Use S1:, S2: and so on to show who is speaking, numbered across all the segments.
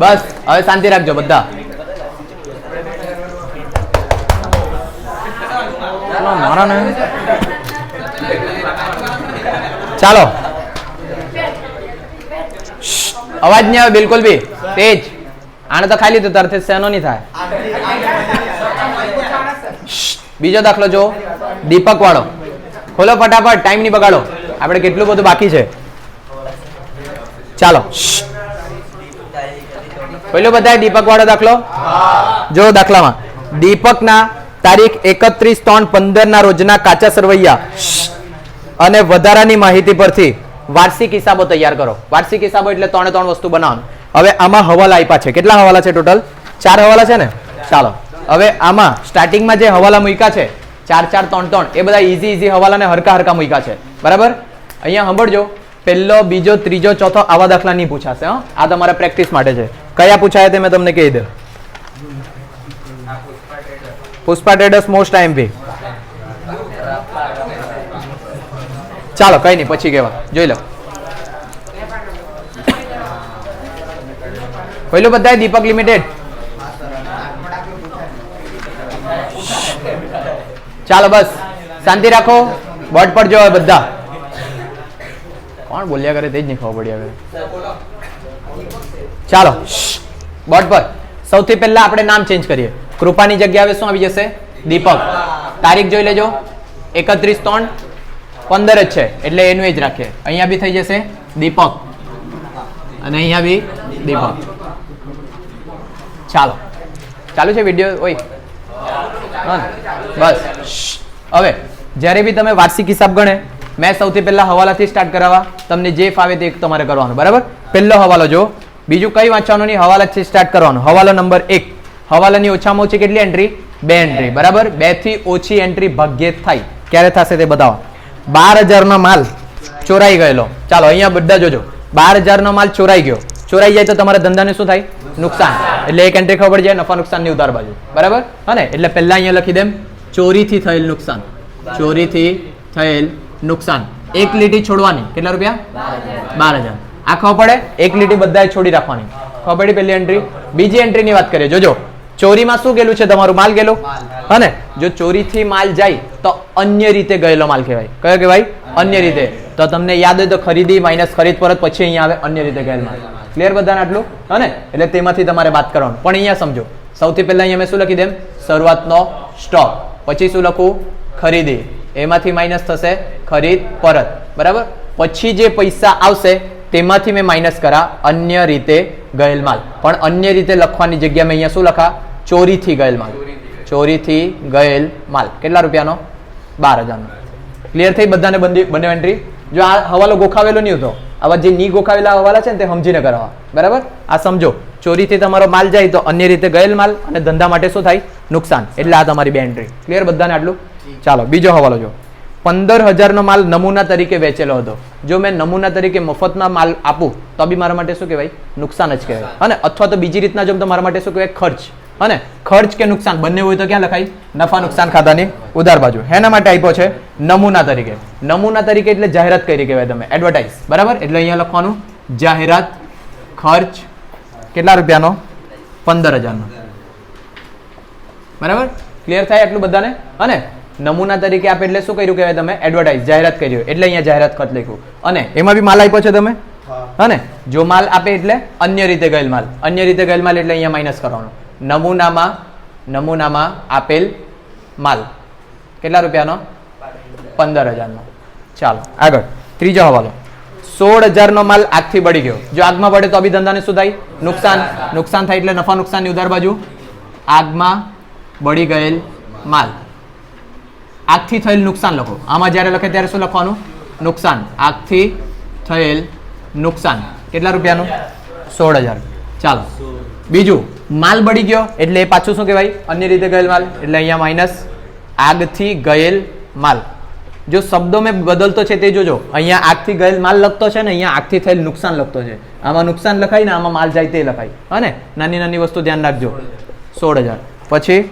S1: બસ હવે શાંતિ રાખજો બધા. ચાલો, અવાજ નહીં આવે બિલકુલ બી. તેજ. આને તો ખાઈ લીધું તરત સેનો નહીં થાય. બીજો દાખલો જો દીપક વાળો. ખોલો ફટાફટ ટાઈમ નહીં બગાડો. આપણે કેટલું બધું બાકી છે. ચાલો. પેલો બધાય દીપક વાળો દાખલો? જો દાખલામાં. દીપકના તારીખ એકત્રીસ ત્રણ પંદર ના રોજના કાચા સરવૈયા. અને વધારાની માહિતી પરથી વાર્ષિક હિસાબો તૈયાર કરો. વાર્ષિક હિસાબો એટલે ત્રણે ત્રણ વસ્તુ બનાવવાનું. હવે આમાં હવાલા આપ્યા છે. કેટલા હવાલા છે ટોટલ ચાર હવાલા છે ને? ચાલો. હવે આમાં સ્ટાર્ટિંગમાં જે હવાલા મૂક્યા છે, ચાર ચાર, ત્રણ ત્રણ, એ બધા ઈઝી ઈઝી હવાલા ને હરકા હરકા મૂક્યા છે. બરાબર? અહીંયા સાંભળજો. પહેલો, બીજો, ત્રીજો, ચોથો આવા દાખલા નહીં પૂછાશે, હં. આ તમારા પ્રેક્ટિસ માટે છે. કયા પૂછાય તે મેં તમને કહી દઉં. પુષ્પા ટ્રેડર્સ મોસ્ટ આઈએમપી ચાલો, કઈ નહીં, પછી કેવા જોઈ લો. પહેલું બધાય, દીપક લિમિટેડ ચાલો, બસ. શાંતિ રાખો. બોર્ડ પર જો હવે બધા. કોણ બોલ્યા કરે, તે જ નહીં ખબર પડી હવે. ચાલો. બોર્ડ પર સૌથી પહેલા આપણે નામ ચેન્જ કરીએ. કૃપાની જગ્યાએ શું આવી જશે? દીપક. તારીખ જોઈ લેજો. એકત્રીસ ત્રણ પંદર જ છે. એટલે એનું એ જ રાખીએ. અહીંયા બી થઈ જશે દીપક. અને અહીંયા બી દીપક. ચાલો. ચાલુ છે વીડિયો ઓય. બસ. હવે, જ્યારે બી તમે વાર્ષિક હિસાબ ગણે, મેં સૌથી પહેલા હવાલાથી સ્ટાર્ટ કરાવવા. તમને જે ફાવે તે તમારે કરવાનું. બરાબર? પહેલો હવાલો જો. બીજું કઈ વાંચવાનું નહીં હવાલાથી સ્ટાર્ટ કરવાનું. હવાલો નંબર એક. હવાલાની ઓછામાં ઓછી કેટલી એન્ટ્રી બે એન્ટ્રી બરાબર? બેથી ઓછી એન્ટ્રી ભાગ્યે થાય. ક્યારે થશે તે બતાવો. બાર હજારનો માલ ચોરાઈ ગયેલો. ચાલો અહીંયા બધા જોજો. બાર હજારનો માલ ચોરાઈ ગયો. ચોરાઈ જાય તો તમારા ધંધાને શું થાય? નુકસાન. એટલે એક એન્ટ્રી ખબર જાય નફા નુકસાનની ઉધાર બાજુ. બરાબર? હા ને? એટલે પહેલા અહીંયા લખી દેમ ચોરીથી થયેલ નુકસાન. ચોરીથી થયેલ નુકસાન. એક લીટી છોડવાની. કેટલા રૂપિયા? બાર હજાર. આ ખબર પડે? એક લીટી બધાએ છોડી રાખવાની. ખબર પડી પહેલી એન્ટ્રી બીજી એન્ટ્રીની વાત કરીએ. જોજો. ચોરીમાં શું ગયેલું છે? તમારું માલ ગયેલો? હા જો ચોરીથી માલ જાય તો અન્ય રીતે ગયેલો માલ કહેવાય. કયો કહેવાય? અન્ય રીતે. તો તમને યાદ હોય તો ખરીદી માઇનસ ખરીદ પરત પછી અહીંયા આવે અન્ય રીતે ગયેલ માલ. ક્લિયર બધાને આટલું? હા એટલે તેમાંથી તમારે વાત કરવાનું. પણ અહીંયા સમજો. સૌથી પહેલા અહીંયા મેં શું લખી દેમ શરૂઆતનો સ્ટોક પછી શું લખું? ખરીદી. એમાંથી માઇનસ થશે ખરીદ પરત. બરાબર? પછી જે પૈસા આવશે તેમાંથી મેં માઇનસ કરા અન્ય રીતે ગયેલ માલ. પણ અન્ય રીતે લખવાની જગ્યા મેં અહીંયા શું લખા? ચોરીથી ગયેલ માલ. ચોરીથી ગયેલ માલ. કેટલા રૂપિયાનો? બાર હજારનો. ક્લિયર થઈ બધાને બંને બંને એન્ટ્રી જો આ હવાલો ગોખાવેલો નહીં હતો આવા જે ની ગોખાવેલા હવાલા છે ને તે સમજીને કરાવવા. બરાબર? આ સમજો. ચોરીથી તમારો માલ જાય તો અન્ય રીતે ગયેલ માલ અને ધંધા માટે શું થાય? નુકસાન. એટલે આ તમારી બે એન્ટ્રી ક્લિયર બધાને આટલું? ચાલો બીજો હવાલો જો પંદર હજારનો માલ નમૂના તરીકે વેચેલો હતો. જો મેં નમૂના તરીકે મફતમાં માલ આપું તો બી મારા માટે શું કહેવાય? નુકસાન જ કહેવાય. અને અથવા તો બીજી રીતના જો તો મારા માટે શું કહેવાય? ખર્ચ. અને ખર્ચ કે નુકસાન? બંને હોય તો ક્યાં લખાય? નફા નુકસાન ખાતાની ઉધાર બાજુ. એના માટે આપ્યો છે નમૂના તરીકે. નમૂના તરીકે એટલે જાહેરાત કરી કહેવાય તમે. એડવર્ટાઇઝ બરાબર? એટલે અહીંયા લખવાનું જાહેરાત ખર્ચ કેટલા રૂપિયાનો? પંદર હજારનો બરાબર? ક્લિયર થાય એટલું બધાને? અને નમૂના તરીકે આપે એટલે શું કર્યું કહેવાય તમે? એડવર્ટાઇઝ જાહેરાત કર્યું એટલે અહીંયા જાહેરાત ખત લખ્યું. અને એમાં બી માલ આપ્યો છે તમે? હા. ને? જો માલ આપે એટલે અન્ય રીતે ગયેલ માલ. અન્ય રીતે ગયેલ માલ એટલે અહીંયા માઇનસ કરવાનો. નમૂનામાં નમૂનામાં આપેલ માલ. કેટલા રૂપિયાનો? પંદર હજારનો. ચાલો આગળ. ત્રીજો હવાલો. સોળ હજારનો માલ આગથી બળી ગયો. જો આગમાં બળે તો બી ધંધાને શું થાય? નુકસાન. નુકસાન થાય એટલે નફા નુકસાનની ઉધાર બાજુ આગમાં બળી ગયેલ માલ. આગથી થયેલ નુકસાન લખો. આમાં જ્યારે લખે ત્યારે શું લખવાનું? નુકસાન. આગથી થયેલ નુકસાન. કેટલા રૂપિયાનું? સોળ હજાર. ચાલો. બીજું. માલ બળી ગયો એટલે એ પાછું શું કહેવાય? અન્ય રીતે ગયેલ માલ. એટલે અહીંયા માઇનસ આગથી ગયેલ માલ. જો શબ્દો મેં બદલતો છે તે જોજો. અહીંયા આગથી ગયેલ માલ લખતો છે ને અહીંયા આગથી થયેલ નુકસાન લખતો છે. આમાં નુકસાન લખાય ને આમાં માલ જાય તે લખાય. હા ને? નાની નાની વસ્તુ ધ્યાન રાખજો. સોળ હજાર. પછી?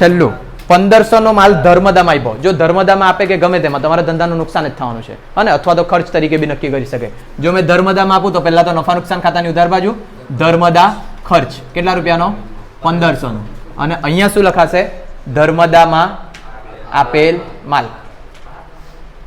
S1: છેલ્લું. પંદરસો નો માલ ધર્મદામાં આપ્યો. જો ધર્મદામાં આપે કે ગમે તેમાં, તમારા ધંધાનું નુકસાન જ થવાનું છે. અને અથવા તો ખર્ચ તરીકે બી નક્કી કરી શકે. જો મેં ધર્મદામાં આપું તો પહેલા તો નફા નુકસાન ખાતાની ઉધાર બાજુ, ધર્મદા ખર્ચ. કેટલા રૂપિયાનો? પંદરસો નો અને અહીંયા શું લખાશે? ધર્મદામાં આપેલ માલ.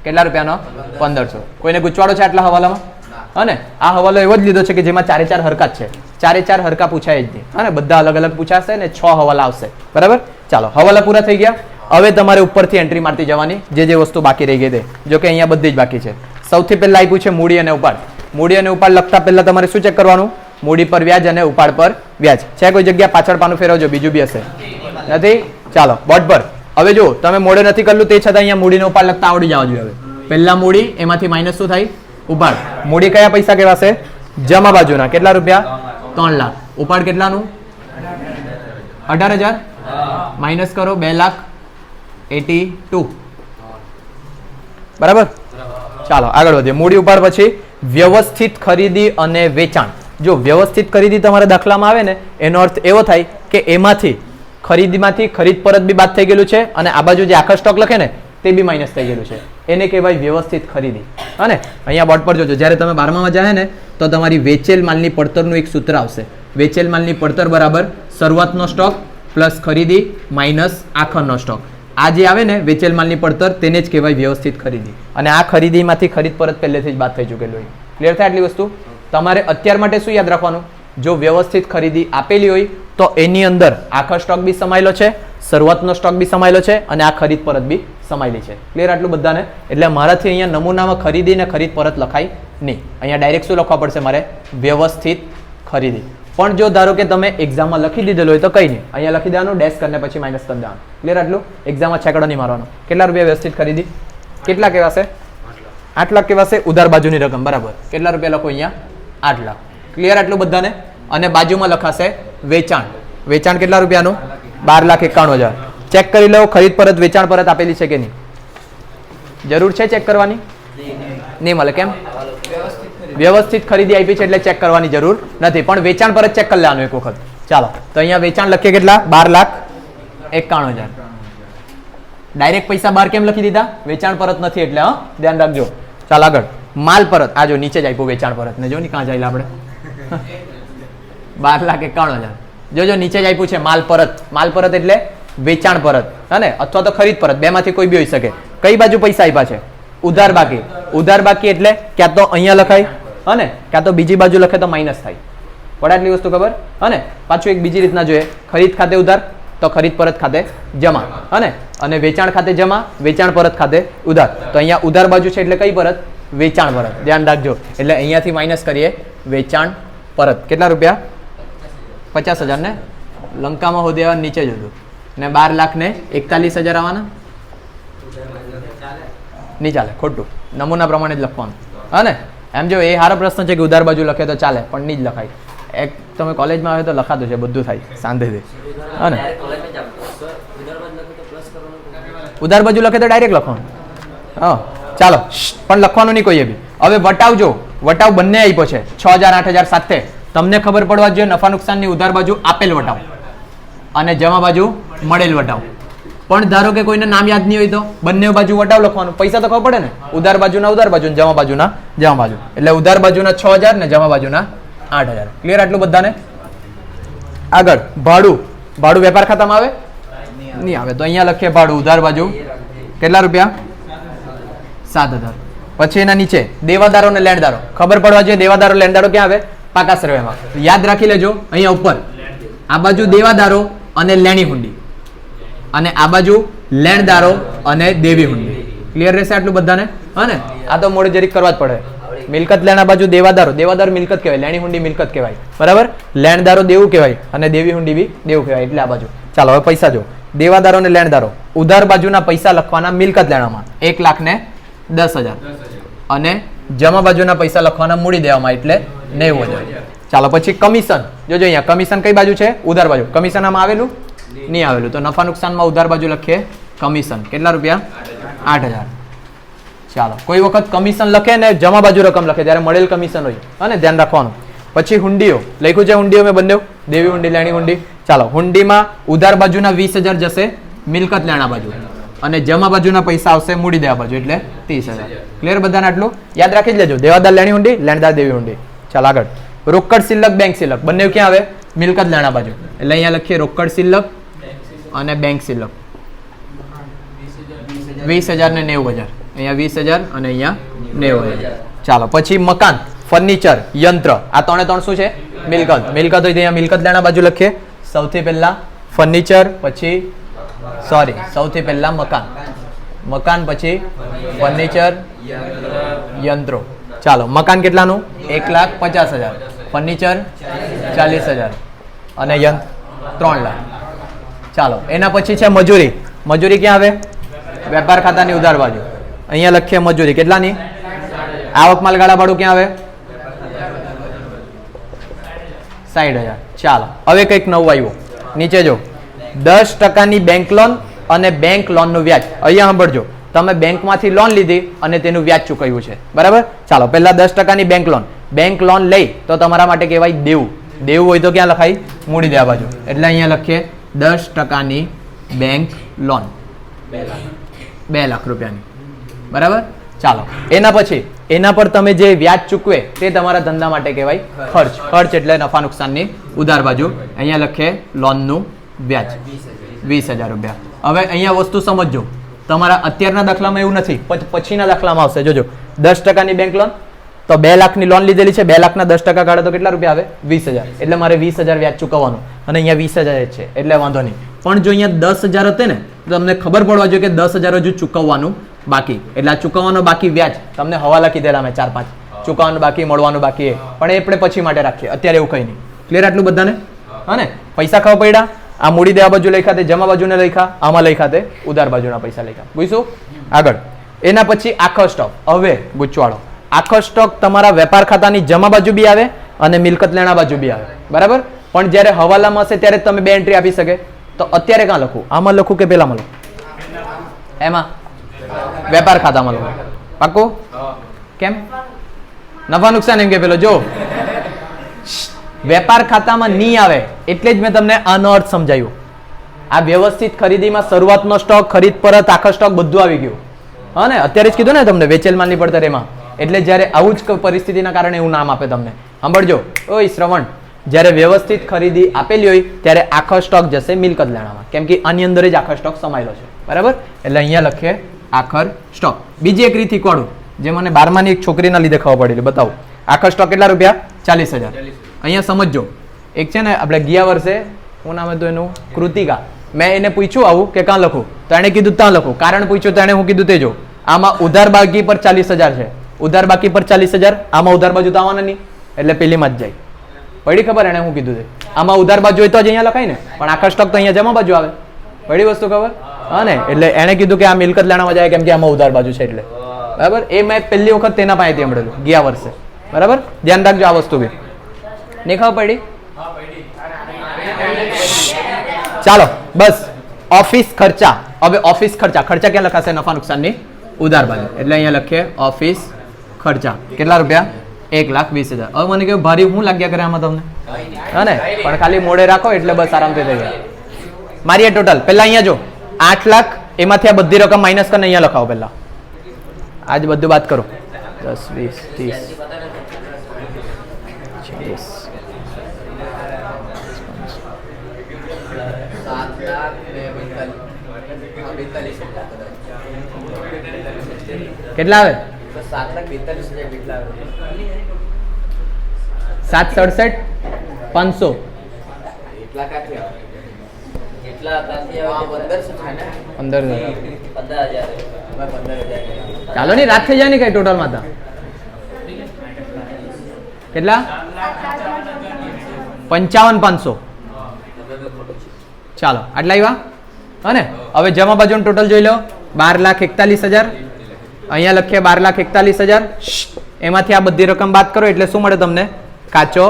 S1: કેટલા રૂપિયાનો? પંદરસો. કોઈને ગુચવાડો છે આટલા હવાલામાં? અને આ હવાલો એવો જ લીધો છે કે જેમાં ચારે ચાર હરકા છે. ચારે ચાર હરકા પૂછાય જ નહીં. અને બધા અલગ અલગ પૂછાશે ને છ હવાલા આવશે. બરાબર? ચાલો, હવાલા પૂરા થઈ ગયા. હવે તમારે ઉપરથી એન્ટ્રી મારતી જવાની. જે જે વસ્તુ બાકી રહી ગઈ તે. જો કે અહીંયા બધી જ બાકી છે. સૌથી પહેલા આપ્યું છે મૂડી અને ઉપાડ. મૂડી અને ઉપાડ લખતા પહેલા તમારે શું ચેક કરવાનું? મૂડી પર વ્યાજ અને ઉપાડ પર વ્યાજ. છે કોઈ જગ્યા પાછળ પાનું ફેરવજો બીજું બી હશે. નથી? ચાલો બોર્ડ પર. હવે જો તમે મોડે નથી કરલું, તે છતાં અહીંયા મૂડીનો ઉપાડ લખતા આવડી જવા જોઈએ હવે. પહેલા મૂડી, એમાંથી માઇનસ શું થાય? ઉપાડ. મૂડી કયા પૈસા કહેવાશે જમા બાજુના. કેટલા રૂપિયા? ત્રણ લાખ. ઉપાડ કેટલાનું? અઢાર હજાર? માઇનસ કરો બે લાખ એટી ટુ. બરાબર? ચાલો, આગળ વધીએ. મૂડી ઉપાડ પછી વ્યવસ્થિત ખરીદી અને વેચાણ. જો વ્યવસ્થિત ખરીદી તમારા દાખલામાં આવે ને, એનો અર્થ એવો થાય કે એમાંથી ખરીદીમાંથી ખરીદ પરત બી બાદ થઈ ગયેલું છે અને આ બાજુ જે આખા સ્ટોક લખે ને, તે બી માઇનસ થઈ ગયેલું છે. એને કહેવાય વ્યવસ્થિત ખરીદી. અને અહીંયા બોર્ડ પર જોજો, જ્યારે તમે બારમામાં જાય ને, તો તમારી વેચેલ માલની પડતરનું એક સૂત્ર આવશે. વેચેલ માલની પડતર બરાબર શરૂઆતનો સ્ટોક પ્લસ ખરીદી માઇનસ આખરનો સ્ટોક. આ જે આવે ને, વેચેલ માલની પડતર, તેને જ કહેવાય વ્યવસ્થિત ખરીદી. અને આ ખરીદીમાંથી ખરીદ પરત પહેલેથી જ બાદ થઈ ચૂકેલું હોય. ક્લિયર થાય આટલી વસ્તુ? તમારે અત્યાર માટે શું યાદ રાખવાનું? જો વ્યવસ્થિત ખરીદી આપેલી હોય, તો એની અંદર આખા સ્ટોક બી સમાયેલો છે, શરૂઆતનો સ્ટોક બી સમાયેલો છે, અને આ ખરીદ પરત બી સમાયેલી છે. ક્લિયર આટલું બધાને? એટલે મારાથી અહીંયા નમૂનામાં ખરીદીને ખરીદ પરત લખાય નહીં. અહીંયા ડાયરેક્ટ શું લખવા પડશે મારે? વ્યવસ્થિત ખરીદી. પણ જો ધારો કે તમે એક્ઝામમાં લખી દીધેલું હોય તો કંઈ નહીં. અહીંયા લખી દેવાનું ડેશ કરીને પછી માઇનસ કરી દેવાનું. ક્લિયર આટલું? એક્ઝામમાં છેકડો નહીં મારવાનો. કેટલા રૂપિયા વ્યવસ્થિત ખરીદી? કેટલા કહેવાશે આઠ લાખ કહેવાશે ઉધાર બાજુની રકમ, બરાબર. કેટલા રૂપિયા લખો અહીંયા? આઠ લાખ. ક્લિયર આટલું બધાને? અને બાજુમાં લખાશે વેચાણ. વેચાણ કેટલા રૂપિયાનું? બાર લાખ એકાણું હજાર. ચેક કરી લો, ખરીદ પરત, વેચાણ પરત આપેલી છે કે નહીં? જરૂર છે ચેક કરવાની? નહીં મળે કેમ? વ્યવસ્થિત ખરીદી આપી છે એટલે ચેક કરવાની જરૂર નથી. પણ વેચાણ પરત ચેક કરી લેવાનું એક વખત. ચાલો, તો અહીંયા વેચાણ લખીએ કેટલા? બાર લાખ એકાણું હજાર. ડાયરેક્ટ પૈસા બાર કેમ લખી દીધા? વેચાણ પરત નથી એટલે, હા? ધ્યાન રાખજો. ચાલ આગળ. માલ પરત. આ જો નીચે જ આપ્યું વેચાણ પરત. ને જો ને કાં જાય આપણે? બાર લાખ એકાણું હજાર. જોજો નીચે જ આપ્યું છે માલ પરત. માલ પરત એટલે વેચાણ પરત, અને અથવા તો ખરીદ પરત, બેમાંથી કોઈ બી હોઈ શકે. કઈ બાજુ પૈસા આપ્યા છે? ઉધાર બાકી. ઉધાર બાકી એટલે ક્યાં તો અહીંયા લખાય, અને ક્યાં તો બીજી બાજુ લખે તો માઇનસ થાય. પડે આટલી વસ્તુ ખબર? હને પાછું એક બીજી રીતના જોઈએ. ખરીદ ખાતે ઉધાર, તો ખરીદ પરત ખાતે જમા. અને અને વેચાણ ખાતે જમા, વેચાણ પરત ખાતે ઉધાર. તો અહીંયા ઉધાર બાજુ છે એટલે કઈ પરત? વેચાણ પરત. ધ્યાન રાખજો. એટલે અહીંયાથી માઇનસ કરીએ, વેચાણ પરત. કેટલા રૂપિયા? પચાસ હજાર ને? લંકામાં હોદ્યા નીચે જ હતું. ને બાર લાખ ને એકતાલીસ હજાર આવવાના? નહીં ચાલે, ખોટું. નમૂના પ્રમાણે જ લખવાનું. હા એમ જો એ સારો પ્રશ્ન છે કે ઉધાર બાજુ લખે તો ચાલે, પણ નહીં જ લખાય. એક તમે કોલેજમાં આવે તો લખાતું છે, બધું થાય શાંતિથી હા ઉધાર બાજુ લખે તો ડાયરેક્ટ લખવાનું. હા, ચાલો પણ લખવાનું નહીં કોઈએ બી. હવે વટાવ જો, વટાવ બંને આપ્યો છે, છ હજાર, આઠ હજાર સાથે. તમને ખબર પડવા જોઈએ નફા નુકસાનની ઉધાર બાજુ આપેલ વટાવ. અને જમા બાજુ મળેલ વટાવ. પણ ધારો કે કોઈને નામ યાદ નહીં હોય તો? બંને બાજુ વટાવ લખવાનું. પૈસા તો ખબર પડે ને? ઉધાર બાજુના, ઉધાર બાજુ જમા બાજુના, જમા બાજુ. એટલે ઉધાર બાજુના છ હજાર ને જમા બાજુના આઠ હજાર. ક્લિયર આટલું બધાને? આગળ. ભાડું. ભાડું વેપાર ખાતામાં આવે? નહીં આવે. તો અહીંયા લખીએ ભાડું. ઉધાર બાજુ. કેટલા રૂપિયા? સાત હજાર. પછી એના નીચે. દેવાદારો ને લેણદારો. ખબર પડવા જોઈએ દેવાદારો, લેણદારો ક્યાં આવે? પાકા સર્વેમાં યાદ રાખી લેજો. અહીંયા ઉપર. આ બાજુ દેવાદારો અને લેણી હુંડી. અને આ બાજુ લેણદારો અને દેવી હુંડી. ક્લિયર રહેશે આટલું બધાને? હા આ તો મોડે જરીક કરવા જ પડે. મિલકત લેણા બાજુ દેવાદારો. દેવાદાર મિલકત કહેવાય, લેણી હુંડી મિલકત કહેવાય. બરાબર? લેણદારો દેવું કહેવાય અને દેવી હુંડી બી દેવું કહેવાય, એટલે આ બાજુ. ચાલો, હવે પૈસા જો દેવાદારો અને લેણદારો. ઉધાર બાજુના પૈસા લખવાના મિલકત લેણામાં. એક લાખ ને દસ હજાર. અને જમા બાજુના પૈસા લખવાના મૂડી દેવામાં, એટલે નેવું હજાર. ચાલો, પછી કમિશન. જોજો અહીંયા, કમિશન કઈ બાજુ છે? ઉધાર બાજુ. કમિશન આમાં આવેલું? નહીં આવેલું. તો નફા નુકસાનમાં ઉધાર બાજુ લખીએ. કમિશન. કેટલા રૂપિયા? આઠ હજાર. ચાલો. કોઈ વખત કમિશન લખે ને જમા બાજુ રકમ લખે, ત્યારે મળેલ કમિશન હોય. અને ધ્યાન રાખવાનું. પછી હુંડીઓ. લખ્યું છે હુંડીઓ મેં બંને દેવી હુંડી, લેણી હુંડી. ચાલો. હુંડીમાં ઉધાર બાજુના વીસ હજાર જશે, મિલકત લેણા બાજુ. અને જમા બાજુના પૈસા આવશે મૂડી દેવા બાજુ, એટલે ત્રીસ હજાર. ક્લિયર બધાને આટલું? યાદ રાખી જ લેજો. દેવાદાર, લેણી હુંડી, લેણદાર, દેવી હુંડી. ચાલો આગળ. રોકડ સિલક બેંક સિલક બંને ક્યાં આવે? મિલકત લેણા બાજુ. એટલે અહીંયા લખીએ રોકડ શિલ્લક અને બેંક સિલક વીસ હજાર ને નેવું હજાર. અહીંયા વીસ હજાર અને અહીંયા નેવું હજાર. ચાલો, પછી મકાન ફર્નિચર યંત્ર. આ ત્રણે ત્રણ શું છે? મિલકત. મિલકત હોય અહીંયા મિલકત લેણા બાજુ લખીએ. સૌથી પહેલા ફર્નિચર પછી સોરી સૌથી પહેલા મકાન. મકાન, પછી ફર્નિચર યંત્રો. ચાલો, મકાન કેટલાનું? એક લાખ પચાસ હજાર. ફર્નિચર ચાલીસ હજાર. અને યંત્ર, ત્રણ લાખ. ચાલો, એના પછી છે મજૂરી. મજૂરી ક્યાં આવે? વેપાર ખાતાની ઉધાર બાજુ. અહીંયા લખીએ મજૂરી. કેટલાની? આવક માલગાળા ભાડું ક્યાં આવે? સાઠ હજાર. ચાલો, હવે કંઈક નવું આવ્યું. નીચે જો. દસ ટકાની બેંક લોન અને બેંક લોનનું વ્યાજ. અહીંયા સાંભળજો. તમે બેંકમાંથી લોન લીધી અને તેનું વ્યાજ ચૂકવ્યું છે. બરાબર? ચાલો, પહેલાં દસ ટકાની બેંક લોન બેંક લોન લઈ તો તમારા માટે કહેવાય દેવું. દેવું હોય તો ક્યાં લખાય? મૂડી દેવા બાજુ. એટલે અહીંયા લખીએ દસ ટકાની બેંક લોન બે લાખ. રૂપિયાની. બરાબર? ચાલો. એના પછી એના પર તમે જે વ્યાજ ચૂકવે તે તમારા ધંધા માટે કહેવાય ખર્ચ. ખર્ચ. એટલે નફા નુકસાનની ઉધાર બાજુ. અહીંયા લખે લોનનું વ્યાજ. વીસ હજાર રૂપિયા. હવે અહીંયા વસ્તુ સમજજો. તમારા અત્યારના દાખલામાં એવું નથી પછ- પછીના દાખલામાં આવશે. જોજો. દસ ટકાની બેંક લોન તો બે લાખની લોન લીધેલી છે બે લાખના દસ ટકા કાઢે તો કેટલા રૂપિયા આવે? વીસ હજાર. એટલે મારે વીસ હજાર વ્યાજ ચૂકવવાનું. અને અહીંયા વીસ હજાર છે એટલે વાંધો નહીં. પણ જો અહીંયા દસ હજાર હતે ને તો તમને ખબર પડવા જોઈએ કે દસ હજાર હજુ ચૂકવવાનું બાકી. એટલે આ ચૂકવવાનો બાકી વ્યાજ. તમને હવાલા કીધેલા મેં ચાર પાંચ. ચૂકવવાનું બાકી મળવાનું બાકી એ. પણ એ આપણે પછી માટે રાખીએ. અત્યારે એવું કંઈ નહીં. ક્લિયર આટલું બધાને? હા. ને? પૈસા ખાવા પડ્યા. આ મૂડી દેવા બાજુ લખ્યા તે જમા બાજુને લખ્યા. આમાં લખ્યા તે ઉધાર બાજુના પૈસા લખ્યા. বুঝશું આગળ. એના પછી આખો સ્ટોક હવે ગુચવાળો આખો સ્ટોક તમારા વેપાર ખાતાની જમા બાજુ બી આવે અને મિલકત લેણા બાજુ બી આવે. બરાબર? પણ જ્યારે હવાલામાં હશે ત્યારે તમે બે એન્ટ્રી આપી શકે. તો અત્યારે ક્યાં લખું? આમાં લખું કે પેલામાં લખું? એમાં? વેપાર ખાતામાં લખું. પાક્કું? કેમ? નફા નુકસાન એમ કે પેલો, જો. વેપાર ખાતામાં નહીં આવે એટલે જ મેં તમને આનો અર્થ સમજાયું. આ વ્યવસ્થિત ખરીદીમાં શરૂઆતનો સ્ટોક ખરીદ પરત, આખો સ્ટોક બધું આવી ગયું. હા ને? અત્યારે જ કીધું ને તમને, વેચેલ માલની પડતર એમાં. એટલે જ્યારે આવું જ પરિસ્થિતિના કારણે એવું નામ આપે તમને. સાંભળજો. ઓય, શ્રવણ. જ્યારે વ્યવસ્થિત ખરીદી આપેલી હોય, ત્યારે આખો સ્ટોક જશે મિલકત લેણામાં કેમ કે આની અંદર જ આખો સ્ટોક સમાયેલો છે. બરાબર? એટલે અહીંયા લખીએ આખર સ્ટોક. બીજી એક રીતિ શીખવાડું જે મને બારમાની એક છોકરીના લીધે ખબર પડેલી બતાવો. આખર સ્ટોક કેટલા રૂપિયા? ચાલીસ હજાર. અહીંયા સમજજો. એક છે ને, આપણે ગયા વર્ષે, શું નામ હતું એનું? કૃતિકા. મેં એને પૂછ્યું આવું કે કાં લખું? તો એણે કીધું, ત્યાં લખું. કારણ પૂછ્યું તો એણે હું કીધું તે જો. આમાં ઉધાર બાકી પર ચાલીસ હજાર છે. ઉધાર બાકી પર ચાલીસ હજાર, આમાં ઉધાર બાજુ તો આવવાના નહીં. એટલે પેલીમાં જ જાય. પડી ખબર એણે હું કીધું છે? આમાં ઉધાર બાજુ હોય તો જ અહીંયા લખાય ને. પણ આખા સ્ટોક તો અહીંયા જમા બાજુ આવે. પડી વસ્તુ ખબર? હા ને? એટલે એણે કીધું કે આ મિલકત લેણામાં જાય કેમ કે આમાં ઉધાર બાજુ છે એટલે. બરાબર? એ મેં પહેલી વખત તેના પાસેથી સાંભળેલું, ગયા વર્ષે. બરાબર? ધ્યાન રાખજો આ વસ્તુ બી. નહીં ખબર પડી? ચાલો, બસ. ઓફિસ ખર્ચા. હવે ઓફિસ ખર્ચા. ખર્ચા ક્યાં લખાશે? નફા નુકસાનની ઉધાર બાજુ. એટલે અહીંયા લખીએ, ઓફિસ ખર્ચા. કેટલા રૂપિયા? એક લાખ વીસ હજાર. હવે મને કહ્યું ભારી હું લાગ્યા કરે આમાં તમને? હા ને? પણ ખાલી મોડે રાખો એટલે બસ આરામથી થઈ જાય. મારી ટોટલ પહેલા અહીંયા જો, આઠ લાખ, એમાંથી આ બધી રકમ માઇનસ કરીને અહીંયા લખાવો પહેલા. આજ બધું વાત કરો. દસ, વીસ, ત્રીસ કેટલા આવે? સાત સડસઠ પાંચસો. પંદર હજાર. ચાલો ની રાત થઈ જાય ને કઈ ટોટલમાં કેટલા? પંચાવન પાંચસો. ચાલો આટલા આવ્યા? હા ને? હવે જમા બાજુ ટોટલ જોઈ લો. બાર લાખ એકતાલીસ હજાર. અહીંયા લખીએ બાર લાખ એકતાલીસ હજાર. એમાંથી આ બધી રકમ બાદ કરો એટલે શું મળે તમને? કાચો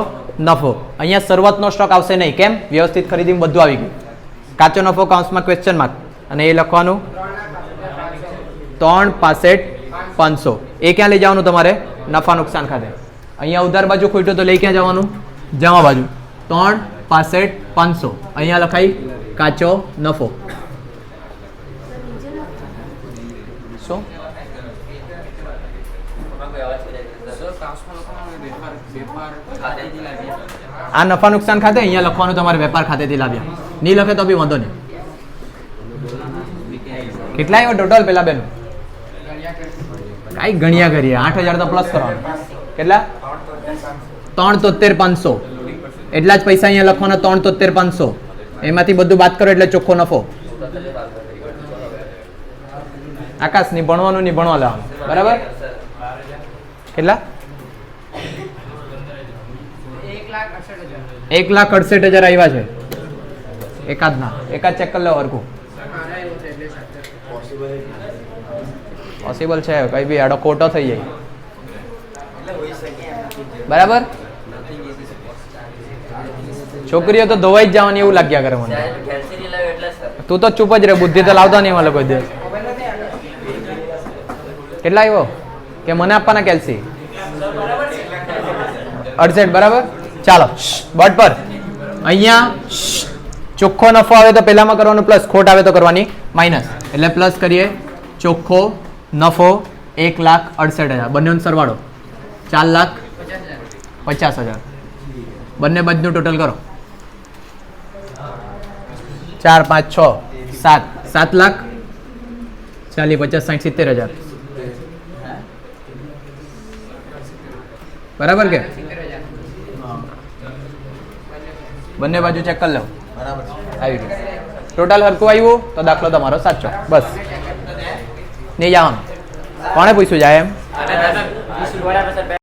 S1: નફો. અહીંયા શરૂઆતનો સ્ટોક આવશે નહીં. કેમ? વ્યવસ્થિત ખરીદી બધું આવી ગયું. કાચો નફો કાઉન્સમાં ક્વેશ્ચન માર્ક અને એ લખવાનું? ત્રણ પાસઠ પાંચસો. એ ક્યાં લઈ જવાનું તમારે? નફા નુકસાન ખાતે. અહીંયા ઉધાર બાજુ ખોટ્યું તો લઈ ક્યાં જવાનું? જમા બાજુ. ત્રણ પાસઠ પાંચસો. અહીંયા લખાય કાચો નફો શું
S2: સર કાઉન્સમાં લોકોનો વેપાર વેપાર
S1: આ નફા નુકસાન ખાતે અહીંયા લખવાનું તમારે વેપાર ખાતેથી લાવ્યા. નહીં લખે તો બી વાંધો નહીં. કેટલા આવ્યો ટોટલ પેલા બેન? કાંઈ ગણ્યા કરીએ. આઠ હજાર તો પ્લસ કરવાનું. કેટલા? ત્રણ તોતેર પાંચસો. એટલા જ પૈસા અહીંયા લખવાના ત્રણ તોતેર પાંચસો. એમાંથી બધું બાદ કરો એટલે ચોખ્ખો નફો. આકાશની ભણવાનું ની ભણવા લાવવાનું બરાબર? કેટલા? એક લાખ અડસઠ હજાર આવ્યા છે. એકાદ ના એકાદ ચેક કરી લો હરકું પોસિબલ છે, કઈ બી આડો ખોટો થઈ જાય. બરાબર? છોકરીઓ તો ધોવાઈ જ જવાની એવું લાગ્યા કરે મને. તું તો ચૂપ જ રે બુદ્ધિ તો લાવતો નહીં મને કોઈ દિવસ. કેટલા આવ્યો કે મને આપવાના, કેલ્સી? અડસઠ, બરાબર? ચાલો બટ પર. અહીંયા ચોખ્ખો નફો આવે તો પહેલામાં કરવાનું પ્લસ ખોટ આવે તો કરવાની માઇનસ એટલે પ્લસ કરીએ, ચોખ્ખો નફો એક લાખ અડસઠ હજાર. બંનેનો સરવાળો. ચાર લાખ પચાસ હજાર. બંને બધું ટોટલ કરો. ચાર, પાંચ, છ, સાત. સાત લાખ ચાલી પચાસ, સાઠ, સિત્તેર હજાર. બરાબર કે? બંને બાજુ ચેક કરી લો. બરાબર આવી ગયું ટોટલ હરકું આવ્યું તો દાખલો તમારો સાચો. બસ. નહીં જવાનું. કોણે પૂછ્યું જાય એમ?